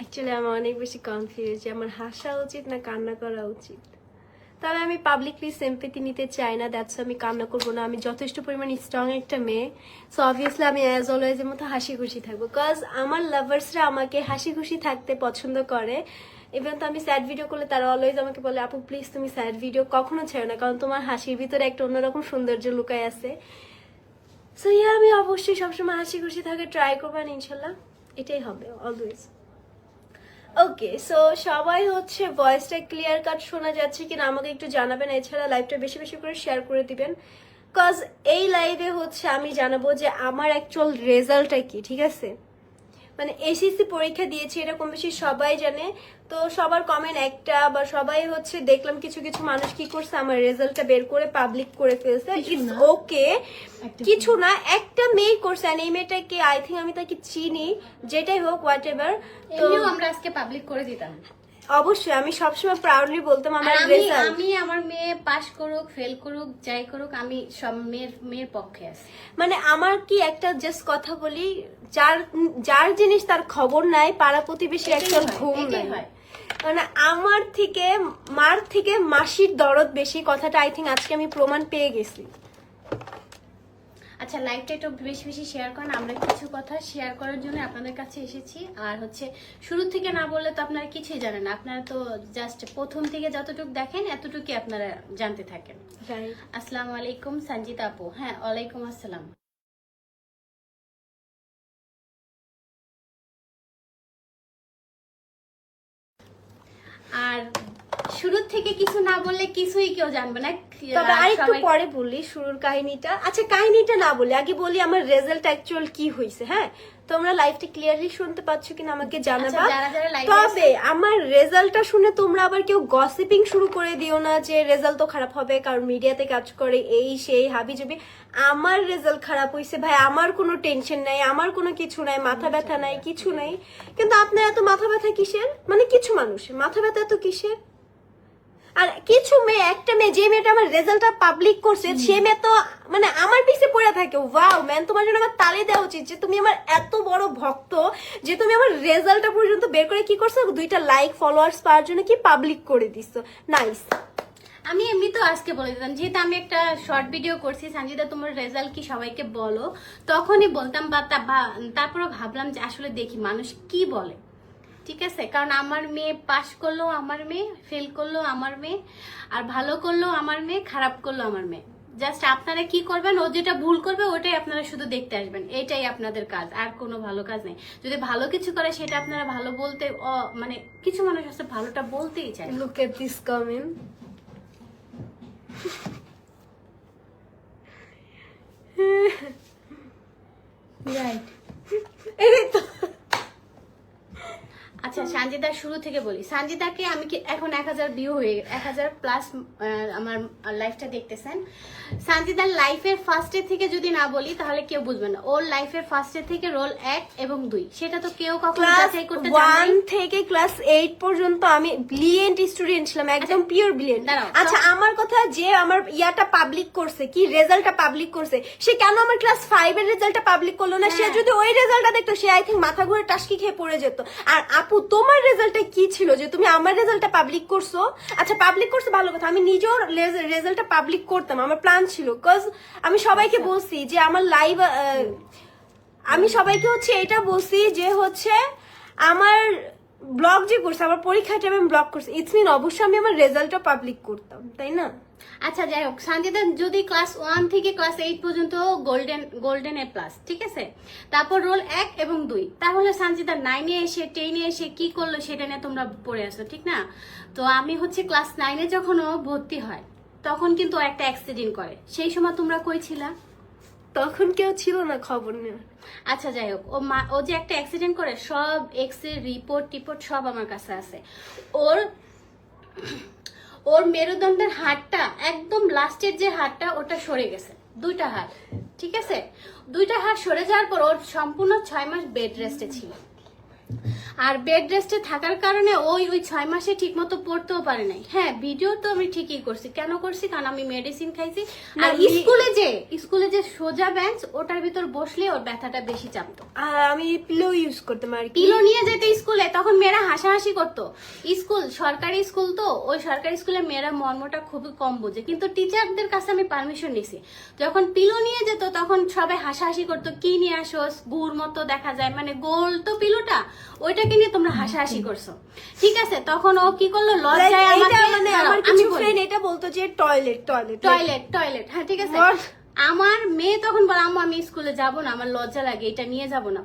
Actually আমি অনেক বেশি কনফিউজ যে আমার হাসা উচিত না কান্না করা উচিত। তবে আমি পাবলিকলি সিম্পেথি নিতে চাই না দ্যাটস আমি কান্না করব না, আমি যথেষ্ট পরিমাণ স্ট্রং একটা মেয়ে। সো অবভিয়াসলি আমি অ্যাজ অলওয়েজের মতো হাসি খুশি থাকব। বিকজ আমার লাভার্সরা আমাকে হাসি খুশি থাকতে পছন্দ করে। ইভেন তো আমি স্যাড ভিডিও করলে তারা অলওয়েজ আমাকে বলে, আপু প্লিজ তুমি স্যাড ভিডিও কখনো ছেড়ো না, কারণ তোমার হাসির ভিতরে একটা অন্যরকম সৌন্দর্য লুকায় আছে। সো ইয়া আমি অবশ্যই সবসময় হাসি খুশি থাকে ট্রাই করব ইনশাল্লাহ এটাই হবে অলওয়েজ ওকে সো সবাই হচ্ছে ভয়েসটা ক্লিয়ার কাট শোনা যাচ্ছে কিনা আমাকে একটু জানাবেন, এছাড়া লাইভটা বেশি বেশি করে শেয়ার করে দিবেন। কজ এই লাইভে হচ্ছে আমি জানাব যে আমার অ্যাকচুয়াল রেজাল্টটা কি, ঠিক আছে? মানে এসএসসি পরীক্ষা দিয়েছি কম বেশি সবাই জানে। তো সবার কমেন্ট একটা বা সবাই হচ্ছে দেখলাম কিছু কিছু মানুষ কি করছে আমার রেজাল্টটা বের করে পাবলিক করে ফেলছে। ইটস ওকে কিছু না একটা মেয়ে করছে আর এই মেয়েটাকে আই থিঙ্ক আমি তাকে চিনি যেটাই হোক হোয়াট এভার তো আমরা আজকে পাবলিক করে দিতাম। অবশ্যই আমি সবসময় প্রাউডলি বলতাম আমার আমি আমি আমার মেয়ে পাশ করুক ফেল করুক যাই করুক আমি সব মেয়ের মেয়ের পক্ষে আছি। মানে আমার কি একটা জাস্ট কথা বলি যার যার জিনিস তার খবর নাই পাড়া প্রতিবেশী একটা ঘুম নাই। হয়। মানে আমার থেকে মার থেকে মাসির দরদ বেশি কথাটা আই থিঙ্ক আজকে আমি প্রমাণ পেয়ে গেছি। আচ্ছা লাইভটা একটু বেশি বেশি শেয়ার করেন। আমরা কিছু কথা শেয়ার করার জন্য আপনাদের কাছে এসেছি। আর হচ্ছে শুরু থেকে না বললে তো আপনারা কিছুই জানেন আপনারা তো জাস্ট প্রথম থেকে যতটুকু দেখেন এতটুকুই আপনারা জানতে থাকেন. আসসালামু আলাইকুম সঞ্জিতা আপু। হ্যাঁ ওয়ালাইকুম আসসালাম। আর শুরু থেকে কিছু না বললে কিছুই কেউ জানবে না। তবে আর একটু পরে বলি শুরুর কাহিনীটা। আচ্ছা কাহিনীটা না বলি আগে বলি আমার রেজাল্ট অ্যাকচুয়াল কি হয়েছে হ্যাঁ? তোমরা লাইভটা ক্লিয়ারলি শুনতে পাচ্ছ কিনা আমাকে জানাবা। আচ্ছা, এ তবে আমার রেজাল্টটা শুনে তোমরা আবার কেউ গসিপিং শুরু করে দিও না যে রেজাল্ট তো খারাপ হবে কারণ মিডিয়াতে কাজ করে এই সেই হাবি জবি আমার রেজাল্ট খারাপ হয়েছে ভাই আমার কোনো টেনশন নাই আমার কোনো কিছু নাই মাথা ব্যথা নাই কিছু নাই। কিন্তু আপনার এত মাথা ব্যথা কিসের? মানে কিছু মানুষ মাথা ব্যথা এত কিসের? আর কিছু মেয়ে একটা মেয়ে যে মেয়েটা আমার রেজাল্টটা পাবলিক করছে সে মেয়ে তো মানে আমার পিছে পড়ে থাকে। ওয়াও ম্যান তোমার জন্য আমার তালি দেওয়া উচিত যে তুমি আমার এত বড় ভক্ত যে তুমি আমার রেজাল্টটা পর্যন্ত বের করে কি করছ? দুইটা লাইক ফলোয়ার্স পাওয়ার জন্য কি পাবলিক করে দিছো? নাইস আমি এমনি তো আজকে বলে দিতাম যেহেতু আমি একটা শর্ট ভিডিও করছি সঞ্জিতা তোমার রেজাল্ট কি সবাইকে বলো। তখনই বলতাম বা- তারপরে ভাবলাম যে আসলে দেখি মানুষ কি বলে। ঠিক আছে? কারণ আমার মেয়ে পাশ করল আমার মেয়ে ফেল করল আমার মেয়ে আর ভালো করল আমার মেয়ে খারাপ করল আমার মেয়ে। জাস্ট আপনারা কি করবেন ও যেটা ভুল করবে ওটাই আপনারা শুধু দেখতে আসবেন। এটাই আপনাদের কাজ আর কোনো ভালো কাজ নেই। যদি ভালো কিছু করে সেটা আপনারা ভালো বলতে মানে কিছু মানুষ আছে ভালোটা বলতেই চায়। Look at this comment right তো। আচ্ছা সানজিদা শুরু থেকে বলি। সানজিদাকে আমি কি এখন এক হাজার ভিউ হয়ে এক হাজার প্লাস আমার লাইফটা দেখতেছেন। সানজিদার লাইফের ফার্স্টের থেকে যদি না বলি তাহলে কেউ বুঝবে না। ওর লাইফের ফার্স্টের থেকে রোল এক এবং দুই। সেটা তো কেউ কখনো যাচাই করতে ওয়ান থেকে ক্লাস এইট পর্যন্ত আমি ব্রিলিয়েন্ট স্টুডেন্ট ছিলাম একদম পিওর ব্রিলিয়েন্ট আচ্ছা আমার কথা যে আমার ইয়াটা পাবলিক করছে কি রেজাল্টটা পাবলিক করছে সে কেন আমার ক্লাস ফাইভ এর রেজাল্টটা পাবলিক করল না? সে হ্যাঁ। যদি ওই রেজাল্টটা দেখতো সে আই থিঙ্ক মাথা ঘুরে টাসকি খেয়ে পড়ে যেত। আর আপু তোমার রেজাল্টটা কি ছিল যে তুমি আমার রেজাল্টটা পাবলিক করছ আচ্ছা পাবলিক করছ ভালো কথা আমি নিজেও রেজাল্টটা পাবলিক করতাম আমার প্ল্যান ছিল কজ আমি সবাইকে আচ্ছা। বলছি যে আমার লাইভ আমি সবাইকে হচ্ছে এটা বলছি যে হচ্ছে আমার ব্লগ যে করছে, আমার পরীক্ষাটা আমি ব্লগ করছি। ইটস মিন অবশ্যই আমি আমার রেজাল্টটা পাবলিক করতাম, তাই না? আচ্ছা যাই হোক, সানজিদা যদি ক্লাস ওয়ান থেকে ক্লাস এইট পর্যন্ত গোল্ডেন গোল্ডেন এ প্লাস ঠিক আছে? তারপর রোল এক এবং দুই। তাহলে সানজিদা নাইনে এসে টেনে এসে কি করল সেটা নিয়ে তোমরা পড়ে আসো, ঠিক না? তো আমি হচ্ছে ক্লাস নাইনে যখন ভর্তি হয়, তখন কিন্তু একটা অ্যাক্সিডেন্ট করে। সেই সময় তোমরা কই ছিলা? তখন কেউ ছিল না খবর নেওয়ার আচ্ছা যাই হোক। ও মা, ও যে একটা অ্যাক্সিডেন্ট করে, সব এক্সের রিপোর্ট টিপোর্ট সব আমার কাছে আছে। ওর ওর মেরুদণ্ডের হাড়টা, একদম লাস্টের যে হাড়টা, ওটা সরে গেছে। দুইটা হাড়, ঠিক আছে? দুইটা হাড় সরে যাওয়ার পর ওর সম্পূর্ণ ছয় মাস বেড রেস্টে ছিল। আর বেড রেস্টে থাকার কারণে ওই ওই ছয় মাসে ঠিক মতো পড়তেও পারে নাই। হ্যাঁ ভিডিও তো আমি ঠিকই করছি। কেন করছি? কারণ আমি মেডিসিন খাইছি। আর স্কুলে যে স্কুলে যে সোজা বেঞ্চ ওটার ভিতর বসলে ওর ব্যথাটা বেশি চাপতো। আর আমি পিলো ইউজ করতাম আর পিলো নিয়ে যেতে স্কুলে তখন মেয়েরা হাসাহাসি করতো। স্কুল সরকারি স্কুল তো ওই সরকারি স্কুলের মেয়েরা মর্মটা খুবই কম বোঝে। কিন্তু টিচারদের কাছে আমি পারমিশন নিছি। যখন পিলো নিয়ে যেত তখন সবাই হাসাহাসি করতো কি নিয়ে আসোস? গুড় মতো দেখা যায়। মানে গোল তো পিলোটা ওইটাকে নিয়ে তোমরা হাসাহাসি করছ। ঠিক আছে? তখন ও কি করল? লজ্জায় মানে আমার আমি কিছু ফ্রেন্ড এটা বলতো যে টয়লেট টয়লেট টয়লেট টয়লেট হ্যাঁ ঠিক আছে? আমার মেয়ে তখন বলে আম্মু আমি স্কুলে যাব না আমার লজ্জা লাগে এটা নিয়ে যাব না।